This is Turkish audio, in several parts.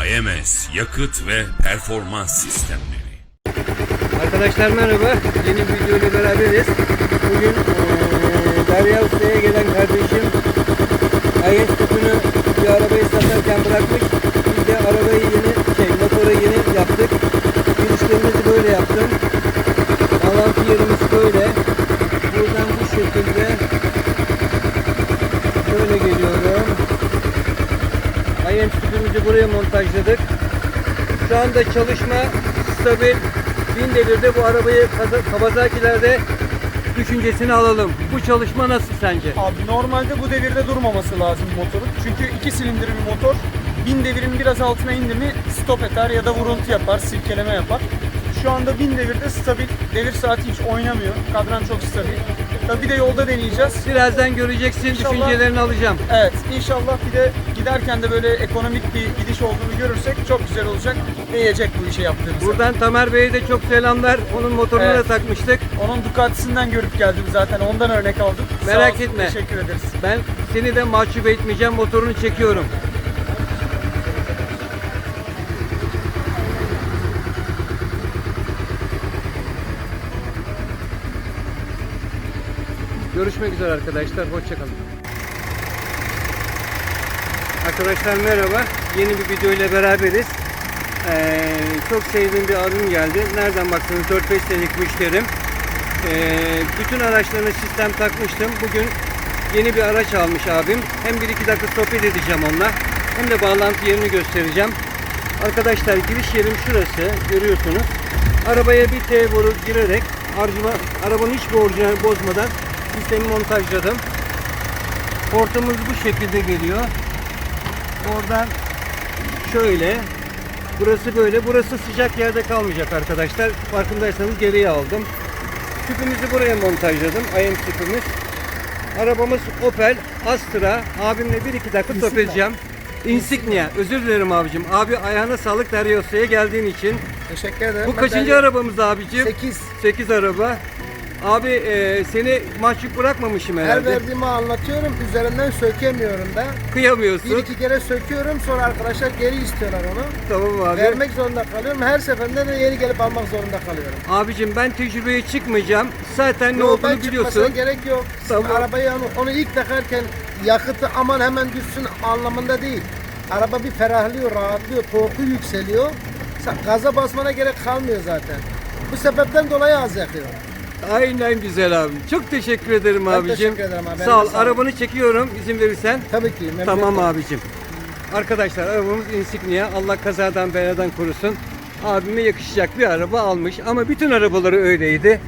AMS Yakıt ve Performans Sistemleri Arkadaşlar merhaba. Yeni bir video beraberiz. Bugün eee Derya Usta'ya gelen kardeşim ayet tüpünü bir arabayı satarken bırakmış. Biz de arabayı yeni, şey motoru yeni yaptık. Girişlerimizi böyle yaptım. Bağlantı yerimiz böyle. Buradan bu şekilde böyle geliyorum. Ayet tüpümüzü buraya montajladık. Şu anda çalışma stabil. Bin devirde bu arabayı Kawasaki'lerde düşüncesini alalım. Bu çalışma nasıl sence? Abi normalde bu devirde durmaması lazım motorun. Çünkü iki silindir bir motor. Bin devirin biraz altına indi mi stop eder ya da vuruntu yapar, silkeleme yapar. Şu anda bin devirde stabil. Devir saati hiç oynamıyor. Kadran çok stabil. Tabii bir de yolda deneyeceğiz. Birazdan göreceksin, İnşallah. düşüncelerini alacağım. Evet inşallah bir de giderken de böyle ekonomik bir gidiş olduğunu görürsek çok güzel olacak. Değecek bu işe yaptığımız. Buradan Tamer Bey'e de çok selamlar. Onun motorunu Evet. da takmıştık. Onun Ducati'sinden görüp geldim zaten. Ondan örnek aldım. Sağ Merak olsun, etme. Teşekkür ederiz. Ben seni de mahcup etmeyeceğim. Motorunu çekiyorum. Görüşmek üzere arkadaşlar. Hoşçakalın. Arkadaşlar merhaba. Yeni bir video ile beraberiz. Ee, çok sevdiğim bir abim geldi. Nereden baksanız 4-5 senelik müşterim. Ee, bütün araçlarına sistem takmıştım. Bugün yeni bir araç almış abim. Hem 1-2 dakika sohbet edeceğim onunla. Hem de bağlantı yerini göstereceğim. Arkadaşlar giriş yerim şurası. Görüyorsunuz. Arabaya bir T boru girerek harcama, arabanın hiçbir orijinal bozmadan sistemi montajladım. Portumuz bu şekilde geliyor. Oradan şöyle. Burası böyle. Burası sıcak yerde kalmayacak arkadaşlar. Farkındaysanız geriye aldım. Tüpümüzü buraya montajladım. IM tüpümüz. Arabamız Opel Astra. Abimle 1-2 dakika edeceğim. Insignia. Özür dilerim abicim. Abi ayağına sağlık Derya Usta'ya geldiğin için. Teşekkür ederim. Bu kaçıncı arabamız abicim? 8. 8 araba. Abi e, seni mahcup bırakmamışım Her herhalde. verdiğimi anlatıyorum. Üzerinden sökemiyorum da. Bir Kıyamıyorsun. iki kere söküyorum. Sonra arkadaşlar geri istiyorlar onu. Tamam abi. Vermek zorunda kalıyorum. Her seferinde de yeni gelip almak zorunda kalıyorum. Abicim ben tecrübeye çıkmayacağım. Zaten ne Yok, olduğunu ben biliyorsun. çıkmasına gerek yok. Tamam. Arabayı onu, onu ilk takarken yakıtı aman hemen düşsün anlamında değil. Araba bir ferahlıyor, rahatlıyor, torku yükseliyor. Sa- Gaza basmana gerek kalmıyor zaten. Bu sebepten dolayı az yakıyor. Aynen güzel abi. Çok teşekkür ederim Ben abicim. teşekkür ederim abi. Sağ ol. Ol. Arabanı çekiyorum izin verirsen. Tabii ki. memnun Tamam oldum. abicim. Arkadaşlar arabamız Insignia. Allah kazadan beladan korusun. Abime yakışacak bir araba almış ama bütün arabaları öyleydi.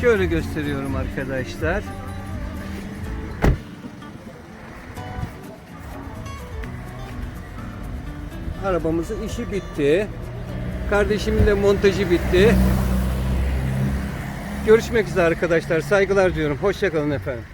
Şöyle gösteriyorum arkadaşlar. Arabamızın işi bitti. Kardeşimin de montajı bitti. Görüşmek üzere arkadaşlar. Saygılar diyorum. Hoşçakalın efendim.